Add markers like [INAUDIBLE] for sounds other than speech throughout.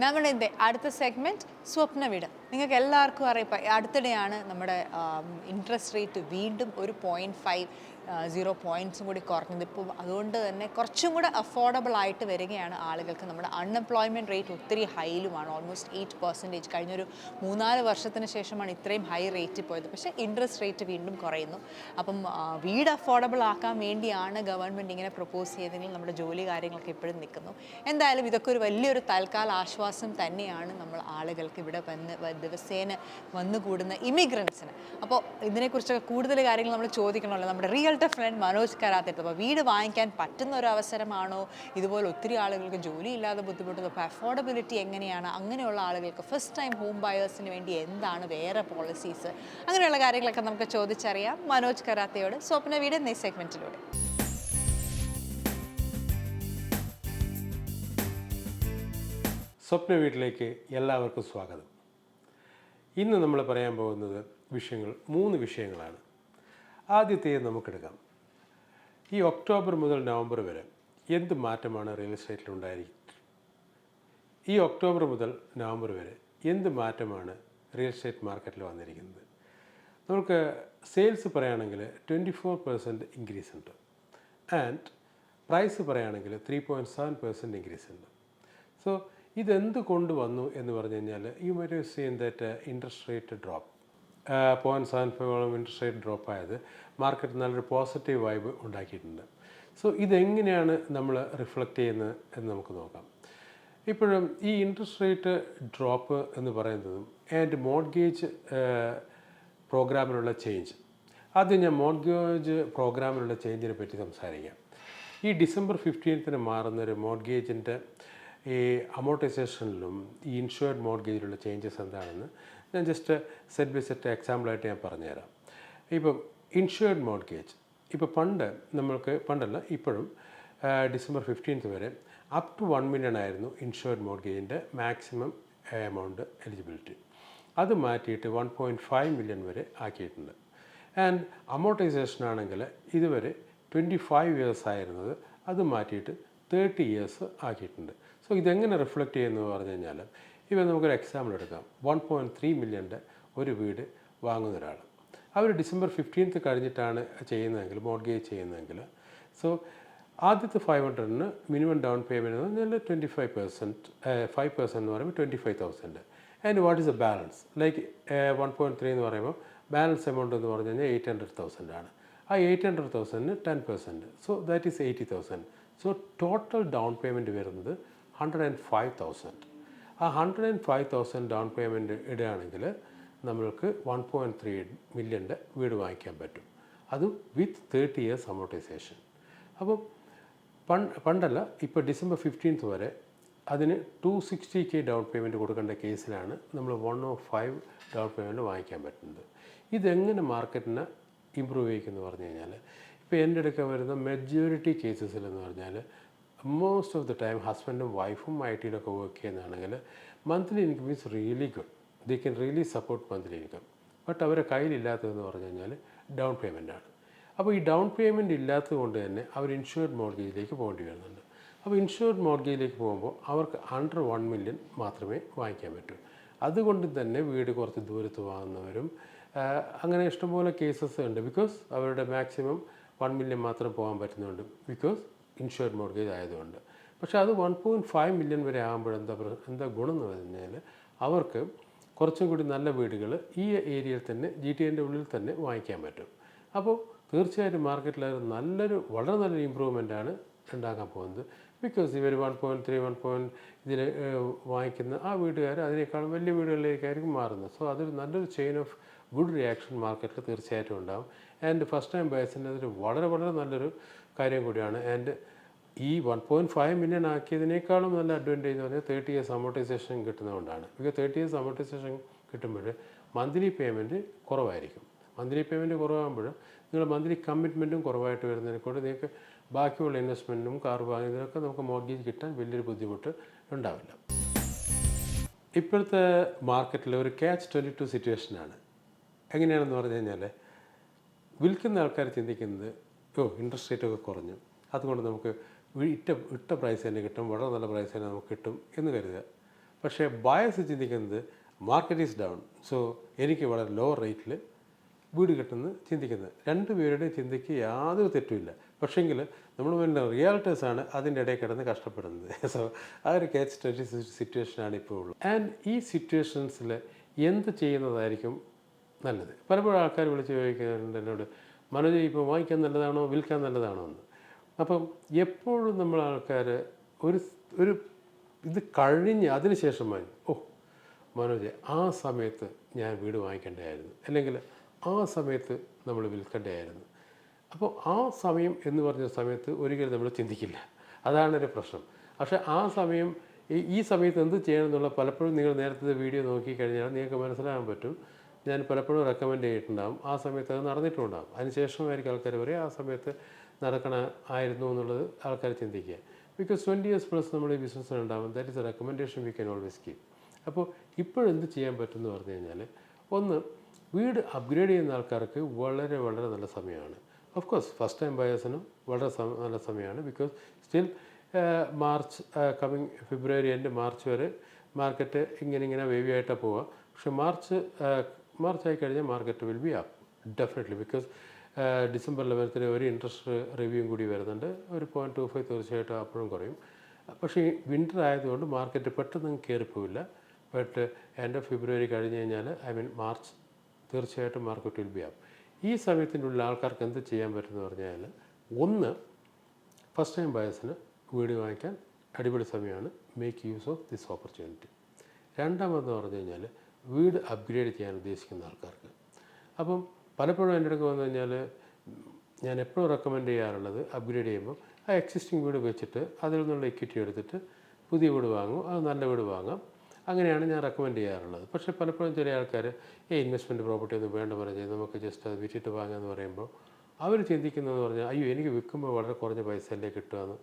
നമ്മുടെ അടുത്ത സെഗ്മെന്റ് സ്വപ്ന വീട് നിങ്ങൾക്ക് എല്ലാവർക്കും അറിയാം അടുത്തിടെയാണ് നമ്മുടെ ഇൻട്രസ്റ്റ് റേറ്റ് വീണ്ടും ഒരു പോയിന്റ് ഫൈവ് സീറോ പോയിന്റ്സും കൂടി കുറഞ്ഞത്. ഇപ്പോൾ അതുകൊണ്ട് തന്നെ കുറച്ചും കൂടെ അഫോർഡബിൾ ആയിട്ട് വരികയാണ് ആളുകൾക്ക്. നമ്മുടെ അൺഎംപ്ലോയ്മെന്റ് റേറ്റ് ഒത്തിരി ഹൈയിലുമാണ് ഓൾമോസ്റ്റ് എയ്റ്റ് പെർസെന്റേജ് കഴിഞ്ഞൊരു മൂന്നാൽ വർഷത്തിന് ശേഷമാണ് ഇത്രയും ഹൈ റേറ്റ് പോയത്. പക്ഷേ ഇൻട്രസ്റ്റ് റേറ്റ് വീണ്ടും കുറയുന്നു. അപ്പം വീട് അഫോർഡബിൾ ആക്കാൻ വേണ്ടിയാണ് ഗവൺമെന്റ് ഇങ്ങനെ പ്രപ്പോസ് ചെയ്തെങ്കിൽ നമ്മുടെ ജോലി കാര്യങ്ങളൊക്കെ ഇപ്പോഴും നിൽക്കുന്നു. എന്തായാലും ഇതൊക്കെ ഒരു വലിയൊരു തൽക്കാല ആശ്വാസം തന്നെയാണ് നമ്മൾ ആളുകൾക്ക് ഇവിടെ വന്ന് ദിവസേന വന്നുകൂടുന്ന ഇമിഗ്രൻസിന് അപ്പോൾ ഇതിനെക്കുറിച്ചൊക്കെ കൂടുതൽ കാര്യങ്ങൾ നമ്മൾ ചോദിക്കണമല്ലോ. നമ്മുടെ റിയൽട്ടർ ഫ്രണ്ട് മനോജ് കരാത്തിട്ട് അപ്പോൾ വീട് വാങ്ങിക്കാൻ പറ്റുന്ന ഒരു അവസരമാണോ? ഇതുപോലെ ഒത്തിരി ആളുകൾക്ക് ജോലി ഇല്ലാതെ ബുദ്ധിമുട്ടുന്നത് അപ്പോൾ അഫോർഡബിലിറ്റി എങ്ങനെയാണ്? അങ്ങനെയുള്ള ആളുകൾക്ക് ഫസ്റ്റ് ടൈം ഹോം ബയേഴ്സിന് വേണ്ടി എന്താണ് വേറെ പോളിസീസ് അങ്ങനെയുള്ള കാര്യങ്ങളൊക്കെ നമുക്ക് ചോദിച്ചറിയാം മനോജ് കരാത്തയോട്. സ്വപ്ന വീട് എന്നീ സെഗ്മെന്റിലൂടെ സ്വപ്ന വീട്ടിലേക്ക് എല്ലാവർക്കും സ്വാഗതം. ഇന്ന് നമ്മൾ പറയാൻ പോകുന്നത് വിഷയങ്ങൾ മൂന്ന് വിഷയങ്ങളാണ്. ആദ്യത്തെ നമുക്കെടുക്കാം. ഈ ഒക്ടോബർ മുതൽ നവംബർ വരെ എന്ത് മാറ്റമാണ് റിയൽ എസ്റ്റേറ്റിൽ ഉണ്ടായിരിക്കുന്നത് ഈ ഒക്ടോബർ മുതൽ നവംബർ വരെ എന്ത് മാറ്റമാണ് റിയൽ എസ്റ്റേറ്റ് മാർക്കറ്റിൽ വന്നിരിക്കുന്നത്? നമുക്ക് സെയിൽസ് പറയുകയാണെങ്കിൽ ട്വന്റി ഫോർ പെർസെന്റ് ഇൻക്രീസ് ഉണ്ട്. ആൻഡ് പ്രൈസ് പറയുകയാണെങ്കിൽ three point seven percent increase ഉണ്ട്. സോ ഇതെന്ത് കൊണ്ടുവന്നു എന്ന് പറഞ്ഞു കഴിഞ്ഞാൽ you might seen that interest rate drop point seven five interest rate drop ആയത് മാർക്കറ്റ് നല്ലൊരു പോസിറ്റീവ് വൈബ് ഉണ്ടാക്കിയിട്ടുണ്ട്. സോ ഇതെങ്ങനെയാണ് നമ്മൾ റിഫ്ലക്റ്റ് ചെയ്യുന്നത് എന്ന് നമുക്ക് നോക്കാം. ഇപ്പോഴും ഈ ഇൻട്രസ്റ്റ് റേറ്റ് ഡ്രോപ്പ് എന്ന് പറയുന്നതും ആൻഡ് മോഡ്ഗേജ് പ്രോഗ്രാമിലുള്ള ചേഞ്ച് ആദ്യം ഞാൻ മോഡ്ഗേജ് പ്രോഗ്രാമിലുള്ള ചേഞ്ചിനെ പറ്റി സംസാരിക്കാം. ഈ ഡിസംബർ ഫിഫ്റ്റീൻത്തിന് മാറുന്ന ഒരു മോഡ്ഗേജിന്റെ ഈ അമോർട്ടൈസേഷനിലും ഈ ഇൻഷുർഡ് മോഡ്ഗേജിലുള്ള ചേഞ്ചസ് എന്താണെന്ന് ഞാൻ ജസ്റ്റ് സെറ്റ് ബൈ സെറ്റ് എക്സാമ്പിളായിട്ട് ഞാൻ പറഞ്ഞുതരാം. ഇപ്പം ഇൻഷുർഡ് മോഡ്ഗേജ് ഇപ്പോൾ പണ്ട് നമ്മൾക്ക് പണ്ടല്ല ഇപ്പോഴും ഡിസംബർ ഫിഫ്റ്റീൻത്ത് വരെ അപ് ടു വൺ മില്യൺ ആയിരുന്നു ഇൻഷുർഡ് മോഡ്ഗേജിന്റെ മാക്സിമം എമൗണ്ട് എലിജിബിലിറ്റി അത് മാറ്റിയിട്ട് വൺ പോയിന്റ് ഫൈവ് മില്യൺ വരെ ആക്കിയിട്ടുണ്ട്. ആൻഡ് അമോർട്ടൈസേഷൻ ആണെങ്കിൽ ഇതുവരെ ട്വന്റി ഫൈവ് ഇയേഴ്സ് ആയിരുന്നത് അത് മാറ്റിയിട്ട് തേർട്ടി ഇയേഴ്സ് ആക്കിയിട്ടുണ്ട്. സോ ഇതെങ്ങനെ റിഫ്ലക്റ്റ് ചെയ്യുന്നു പറഞ്ഞു കഴിഞ്ഞാൽ ഇവ നമുക്കൊരു എക്സാമ്പിൾ എടുക്കാം. വൺ പോയിന്റ് ത്രീ മില്യന്റെ ഒരു വീട് വാങ്ങുന്ന ഒരാൾ. അവർ ഡിസംബർ ഫിഫ്റ്റീൻത്ത് കഴിഞ്ഞിട്ടാണ് ചെയ്യുന്നതെങ്കിൽ മോഡ്ഗേജ് ചെയ്യുന്നതെങ്കിൽ സോ ആദ്യത്തെ ഫൈവ് ഹൺഡ്രഡിന് മിനിമം ഡൗൺ പേയ്മെന്റ് എന്ന് പറഞ്ഞാൽ twenty five percent five percent എന്ന് പറയുമ്പോൾ twenty five thousand and what is a balance like one point three എന്ന് പറയുമ്പോൾ ബാലൻസ് എമൗണ്ട് എന്ന് പറഞ്ഞു കഴിഞ്ഞാൽ എയ്റ്റ് ഹൺഡ്രഡ് തൗസൻഡ് ആണ്. ആ eight hundred തൗസൻഡിന് ten percent so that is eighty thousand so total down payment വരുന്നത് ഹൺഡ്രഡ് ആൻഡ് ഫൈവ് തൗസൻഡ് ആ hundred and five thousand down payment ഇടുകയാണെങ്കിൽ നമ്മൾക്ക് വൺ പോയിന്റ് ത്രീ മില്യന്റെ വീട് വാങ്ങിക്കാൻ പറ്റും. അതും വിത്ത് തേർട്ടി ഇയേഴ്സ് അമോർട്ടൈസേഷൻ അപ്പോൾ പണ്ട് പണ്ടല്ല ഇപ്പോൾ ഡിസംബർ ഫിഫ്റ്റീൻത്ത് വരെ അതിന് two sixty K down payment കൊടുക്കേണ്ട കേസിലാണ് നമ്മൾ one O five down payment വാങ്ങിക്കാൻ പറ്റുന്നത്. ഇതെങ്ങനെ മാർക്കറ്റിനെ ഇമ്പ്രൂവ് ചെയ്യിക്കുന്നു പറഞ്ഞു കഴിഞ്ഞാൽ ഇപ്പോൾ എന്റെ അടുക്ക വരുന്ന മെജോറിറ്റി കേസസിൽ എന്ന് പറഞ്ഞാൽ മോസ്റ്റ് ഓഫ് ദി ടൈം ഹസ്ബൻഡും വൈഫും ഐ ടിയിലൊക്കെ work ചെയ്യുന്നതാണെങ്കിൽ monthly income is really good they can really support monthly income but അവരെ കയ്യിലില്ലാത്തതെന്ന് പറഞ്ഞു കഴിഞ്ഞാൽ ഡൗൺ പേയ്മെന്റ് ആണ്. അപ്പോൾ ഈ ഡൗൺ പേയ്മെന്റ് ഇല്ലാത്തത് കൊണ്ട് തന്നെ അവർ ഇൻഷുർഡ് മോർഗേജിലേക്ക് പോകേണ്ടി വരുന്നുണ്ട്. അപ്പോൾ ഇൻഷുർഡ് മോർഗേജിലേക്ക് പോകുമ്പോൾ അവർക്ക് അണ്ടർ വൺ മില്യൺ മാത്രമേ വാങ്ങിക്കാൻ പറ്റൂ. അതുകൊണ്ട് തന്നെ വീട് കുറച്ച് ദൂരത്ത് വാങ്ങുന്നവരും അങ്ങനെ ഇഷ്ടംപോലെ കേസസ് ഉണ്ട്. ബിക്കോസ് അവരുടെ മാക്സിമം വൺ മില്യൺ മാത്രം പോകാൻ പറ്റുന്നുണ്ട്. ബിക്കോസ് ഇൻഷുർഡ് മോർഗേജ് ആയതുകൊണ്ട്. പക്ഷേ അത് വൺ പോയിന്റ് ഫൈവ് മില്യൺ വരെ ആകുമ്പോൾ എന്താ എന്താ ഗുണം എന്ന് പറഞ്ഞാൽ അവർക്ക് കുറച്ചും കൂടി നല്ല വീടുകൾ ഈ ഏരിയയിൽ തന്നെ ജി ടി എന്റെ ഉള്ളിൽ തന്നെ വാങ്ങിക്കാൻ പറ്റും. അപ്പോൾ തീർച്ചയായിട്ടും മാർക്കറ്റിൽ അത് നല്ലൊരു വളരെ നല്ലൊരു ഇമ്പ്രൂവ്മെന്റ് ആണ് ഉണ്ടാക്കാൻ പോകുന്നത്. ബിക്കോസ് ഇവർ one point three one point ഇതിൽ വാങ്ങിക്കുന്ന ആ വീട്ടുകാർ അതിനേക്കാളും വലിയ വീടുകളിലേക്കായിരിക്കും മാറുന്നത്. സോ അതൊരു നല്ലൊരു ചെയിൻ ഓഫ് ഗുഡ് റിയാക്ഷൻ മാർക്കറ്റിൽ തീർച്ചയായിട്ടും ഉണ്ടാകും ആൻഡ് ഫസ്റ്റ് ടൈം ബയസിന്റെ അതൊരു വളരെ വളരെ നല്ലൊരു കാര്യം കൂടിയാണ്. ആൻഡ് ഈ വൺ പോയിന്റ് ഫൈവ് മില്യൺ ആക്കിയതിനേക്കാളും നല്ല അഡ്വാന്റേജ് എന്ന് പറഞ്ഞാൽ തേർട്ടി ഇയേഴ്സ് അമോർട്ടൈസേഷൻ കിട്ടുന്നതുകൊണ്ടാണ്. ബിക്കോസ് തേർട്ടി ഇയേഴ്സ് അമോർട്ടൈസേഷൻ കിട്ടുമ്പോൾ മന്ത്ലി പേയ്മെന്റ് കുറവായിരിക്കും. മന്ത്ലി പേയ്മെന്റ് കുറവാകുമ്പോൾ നിങ്ങൾ മന്ത്ലി കമ്മിറ്റ്മെന്റും കുറവായിട്ട് വരുന്നതിനെ കൊണ്ട് നിങ്ങൾക്ക് ബാക്കിയുള്ള ഇൻവെസ്റ്റ്മെന്റും കാർ വാങ്ങുന്നതിനൊക്കെ നമുക്ക് മോർഗേജ് കിട്ടാൻ വലിയൊരു ബുദ്ധിമുട്ട് ഉണ്ടാവില്ല. ഇപ്പോഴത്തെ മാർക്കറ്റിൽ ഒരു ക്യാച്ച് ട്വന്റി ടു സിറ്റുവേഷനാണ് എങ്ങനെയാണെന്ന് പറഞ്ഞു കഴിഞ്ഞാൽ വിൽക്കുന്ന ആൾക്കാർ ചിന്തിക്കുന്നത് ഓ ഇൻട്രസ്റ്റ് റേറ്റൊക്കെ കുറഞ്ഞു. അതുകൊണ്ട് നമുക്ക് ഇട്ട ഇട്ട പ്രൈസ് തന്നെ കിട്ടും വളരെ നല്ല പ്രൈസ് തന്നെ നമുക്ക് കിട്ടും എന്ന് കരുതുക. പക്ഷേ ബയസ് ചിന്തിക്കുന്നത് മാർക്കറ്റ് ഈസ് ഡൗൺ സോ എനിക്ക് വളരെ ലോ റേറ്റിൽ വീട് കിട്ടുന്നത് ചിന്തിക്കുന്നത്. രണ്ട് പേരുടെയും ചിന്തയ്ക്ക് യാതൊരു തെറ്റുമില്ല പക്ഷേങ്കിൽ നമ്മൾ വേണ്ട റിയാലിറ്റീസാണ് അതിന്റെ ഇടയിൽ കിടന്ന് കഷ്ടപ്പെടുന്നത്. [LAUGHS] സോ ആ ഒരു കേസ് സ്റ്റഡി സിറ്റുവേഷനാണ് ഇപ്പോൾ ഉള്ളത്. ആൻഡ് ഈ സിറ്റുവേഷൻസിൽ എന്ത് ചെയ്യുന്നതായിരിക്കും നല്ലത്? പലപ്പോഴും ആൾക്കാർ വിളിച്ച് ചോദിക്കുന്നുണ്ട് എന്നോട് മനോജ് ഇപ്പോൾ വാങ്ങിക്കാൻ നല്ലതാണോ വിൽക്കാൻ നല്ലതാണോ? എന്ന്. അപ്പം എപ്പോഴും നമ്മൾ ആൾക്കാർ ഒരു ഒരു ഇത് കഴിഞ്ഞ് അതിന് ശേഷമാണ് ഓ മനോജ് ആ സമയത്ത് ഞാൻ വീട് വാങ്ങിക്കേണ്ടതായിരുന്നു. അല്ലെങ്കിൽ ആ സമയത്ത് നമ്മൾ വിൽക്കേണ്ടതായിരുന്നു. അപ്പോൾ ആ സമയം എന്ന് പറഞ്ഞ സമയത്ത് ഒരിക്കലും നമ്മൾ ചിന്തിക്കില്ല. അതാണ് ഒരു പ്രശ്നം. പക്ഷേ ആ സമയം ഈ- സമയത്ത് എന്ത് ചെയ്യണം എന്നുള്ള പലപ്പോഴും നിങ്ങൾ നേരത്തെ വീഡിയോ നോക്കി കഴിഞ്ഞാൽ നിങ്ങൾക്ക് മനസ്സിലാകാൻ പറ്റും. ഞാൻ പലപ്പോഴും റെക്കമെൻഡ് ചെയ്തിട്ടുണ്ടാകും ആ സമയത്ത് അത് നടന്നിട്ടുണ്ടാകും അതിനുശേഷമായിരിക്കും ആൾക്കാർ പറയും ആ സമയത്ത് നടക്കണ ആയിരുന്നു എന്നുള്ളത് ആൾക്കാർ ചിന്തിക്കുക. ബിക്കോസ് ട്വന്റി ഇയേഴ്സ് പ്ലസ് ബിസിനസ്സിൽ ഉണ്ടാകും that is a recommendation we can always keep അപ്പോൾ ഇപ്പോഴെന്ത് ചെയ്യാൻ പറ്റുമെന്ന് പറഞ്ഞു കഴിഞ്ഞാൽ ഒന്ന് വീട് അപ്ഗ്രേഡ് ചെയ്യുന്ന ആൾക്കാർക്ക് വളരെ വളരെ നല്ല സമയമാണ്. ഓഫ് കോഴ്സ് ഫസ്റ്റ് ടൈം ബയേഴ്സിനും വളരെ നല്ല സമയമാണ്. Because still March coming February end March വരെ മാർക്കറ്റ് ഇങ്ങനെ ഇങ്ങനെ വേവിയായിട്ടാണ് പോവുക. പക്ഷേ മാർച്ച് മാർച്ച് ആയി കഴിഞ്ഞാൽ market will be up definitely because December ലെവനത്തിന് ഒരു ഇൻട്രസ്റ്റ് റിവ്യൂ കൂടി വരുന്നുണ്ട്. ഒരു പോയിന്റ് ടു ഫൈവ് തീർച്ചയായിട്ടും അപ്പോഴും കുറയും. പക്ഷേ വിന്റർ ആയതുകൊണ്ട് മാർക്കറ്റ് പെട്ടെന്ന് കയറിപ്പോവില്ല ബട്ട് എൻഡ് ഓഫ് ഫെബ്രുവരി കഴിഞ്ഞ് കഴിഞ്ഞാൽ ഐ മീൻ മാർച്ച് തീർച്ചയായിട്ടും മാർക്കറ്റ് വിൽ ബി അപ്പ് ഈ സമയത്തിന്റെ ഉള്ളിൽ ആൾക്കാർക്ക് എന്ത് ചെയ്യാൻ പറ്റുമെന്ന് പറഞ്ഞാൽ ഒന്ന് ഫസ്റ്റ് ടൈം ബയസിന് വീട് വാങ്ങിക്കാൻ അടിപൊളി സമയമാണ്. Make use of this opportunity രണ്ടാമതെന്ന് പറഞ്ഞു കഴിഞ്ഞാൽ വീട് അപ്ഗ്രേഡ് ചെയ്യാൻ ഉദ്ദേശിക്കുന്ന ആൾക്കാർക്ക്. അപ്പം പലപ്പോഴും എന്റെ അടുക്ക് വന്നു കഴിഞ്ഞാൽ ഞാൻ എപ്പോഴും റെക്കമെൻഡ് ചെയ്യാറുള്ളത് അപ്ഗ്രേഡ് ചെയ്യുമ്പോൾ ആ എക്സിസ്റ്റിംഗ് വീട് വെച്ചിട്ട് അതിൽ നിന്നുള്ള ഇക്വിറ്റി എടുത്തിട്ട് പുതിയ വീട് വാങ്ങും അത് നല്ല വീട് വാങ്ങാം. അങ്ങനെയാണ് ഞാൻ റെക്കമെൻഡ് ചെയ്യാറുള്ളത്. പക്ഷേ പലപ്പോഴും ചില ആൾക്കാർ ഈ ഇൻവെസ്റ്റ്മെന്റ് പ്രോപ്പർട്ടി ഒന്നും വേണ്ട പറഞ്ഞ് നമുക്ക് ജസ്റ്റ് അത് വിറ്റിട്ട് വാങ്ങാമെന്ന് പറയുമ്പോൾ അവർ ചിന്തിക്കുന്നതെന്ന് പറഞ്ഞാൽ അയ്യോ എനിക്ക് വിൽക്കുമ്പോൾ വളരെ കുറഞ്ഞ പൈസയല്ലേ കിട്ടുമെന്ന്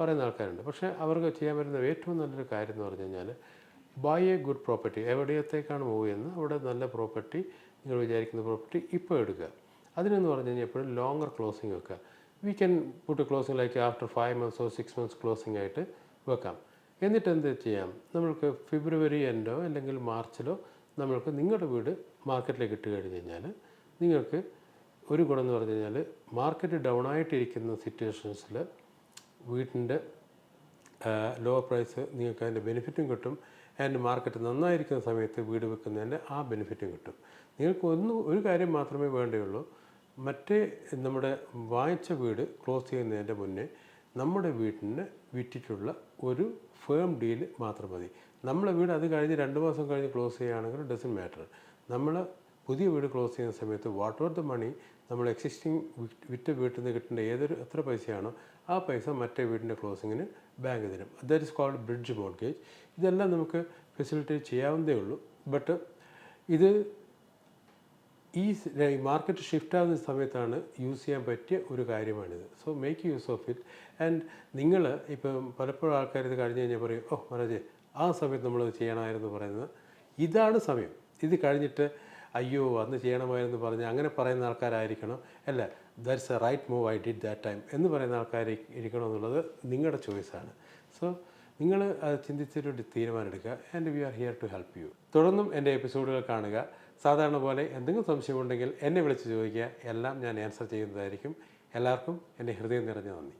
പറയുന്ന ആൾക്കാരുണ്ട്. പക്ഷേ അവർക്ക് ചെയ്യാൻ പറ്റുന്ന ഏറ്റവും നല്ലൊരു കാര്യം എന്ന് പറഞ്ഞു കഴിഞ്ഞാൽ ബൈ എ ഗുഡ് പ്രോപ്പർട്ടി എവിടെയത്തേക്കാണ് പോകുന്നത് അവിടെ നല്ല പ്രോപ്പർട്ടി നിങ്ങൾ വിചാരിക്കുന്ന പ്രോപ്പർട്ടി ഇപ്പോൾ എടുക്കുക. അതിനെന്ന് പറഞ്ഞു കഴിഞ്ഞാൽ എപ്പോഴും ലോങ്ങർ ക്ലോസിങ് വെക്കുക. We can put closing like after five months or six months closing ആയിട്ട് വെക്കാം. എന്നിട്ട് എന്ത് ചെയ്യാം? നമ്മൾക്ക് ഫെബ്രുവരി എൻഡോ അല്ലെങ്കിൽ മാർച്ചിലോ നമ്മൾക്ക് നിങ്ങളുടെ വീട് മാർക്കറ്റിലേക്ക് ഇട്ട് കഴിഞ്ഞ് കഴിഞ്ഞാൽ നിങ്ങൾക്ക് ഒരു ഗുണം എന്ന് പറഞ്ഞു കഴിഞ്ഞാൽ മാർക്കറ്റ് ഡൗൺ ആയിട്ടിരിക്കുന്ന സിറ്റുവേഷൻസിൽ വീട്ടിന്റെ ലോ പ്രൈസ് നിങ്ങൾക്ക് അതിന്റെ ബെനിഫിറ്റും കിട്ടും. ആൻഡ് മാർക്കറ്റ് നന്നായിരിക്കുന്ന സമയത്ത് വീട് വെക്കുന്നതിന്റെ ആ ബെനിഫിറ്റും കിട്ടും. നിങ്ങൾക്ക് ഒന്ന് ഒരു കാര്യം മാത്രമേ വേണ്ടിയുള്ളൂ. മറ്റേ നമ്മുടെ വാങ്ങിച്ച വീട് ക്ലോസ് ചെയ്യുന്നതിന്റെ മുന്നേ നമ്മുടെ വീട്ടിന് വിറ്റിട്ടുള്ള ഒരു ഫേം ഡീൽ മാത്രം മതി. നമ്മളെ വീട് അത് കഴിഞ്ഞ് രണ്ട് മാസം കഴിഞ്ഞ് ക്ലോസ് ചെയ്യുകയാണെങ്കിൽ ഡസൻ മാറ്റർ നമ്മൾ പുതിയ വീട് ക്ലോസ് ചെയ്യുന്ന സമയത്ത് വാട്ട് ഓർ ദ മണി നമ്മൾ എക്സിസ്റ്റിംഗ് വിറ്റ വീട്ടിൽ നിന്ന് കിട്ടേണ്ട ഏതൊരു എത്ര പൈസയാണോ ആ പൈസ മറ്റേ വീടിന്റെ ക്ലോസിങ്ങിന് ബാങ്ക് തരും. That is called bridge mortgage ഇതെല്ലാം നമുക്ക് ഫെസിലിറ്റേറ്റ് ചെയ്യാവുന്നതേ ഉള്ളൂ. ബട്ട് ഇത് ഈ മാർക്കറ്റ് ഷിഫ്റ്റ് ആകുന്ന സമയത്താണ് യൂസ് ചെയ്യാൻ പറ്റിയ ഒരു കാര്യമാണിത്. So make use of it and നിങ്ങൾ ഇപ്പം പലപ്പോഴും ആൾക്കാർ ഇത് കഴിഞ്ഞ് കഴിഞ്ഞാൽ പറയും ഓ മനോജെ ആ സമയത്ത് നമ്മളത് ചെയ്യണമായിരുന്നു പറയുന്നത്. ഇതാണ് സമയം. ഇത് കഴിഞ്ഞിട്ട് അയ്യോ അന്ന് ചെയ്യണമായിരുന്നു പറഞ്ഞ് അങ്ങനെ പറയുന്ന ആൾക്കാരായിരിക്കണം. അല്ല that's a right move I did that time എന്ന് പറയുന്ന ആൾക്കാർ ഇരിക്കണം എന്നുള്ളത് നിങ്ങളുടെ ചോയ്സാണ് സോ നിങ്ങൾ അത് ചിന്തിച്ചൊരു തീരുമാനം എടുക്കുക and we are here to help you തുടർന്നും എന്റെ എപ്പിസോഡുകൾ കാണുക. സാധാരണ പോലെ എന്തെങ്കിലും സംശയമുണ്ടെങ്കിൽ എന്നെ വിളിച്ച് ചോദിക്കുക. എല്ലാം ഞാൻ ആൻസർ ചെയ്യുന്നതായിരിക്കും. എല്ലാവർക്കും എന്റെ ഹൃദയം നിറഞ്ഞ നന്ദി.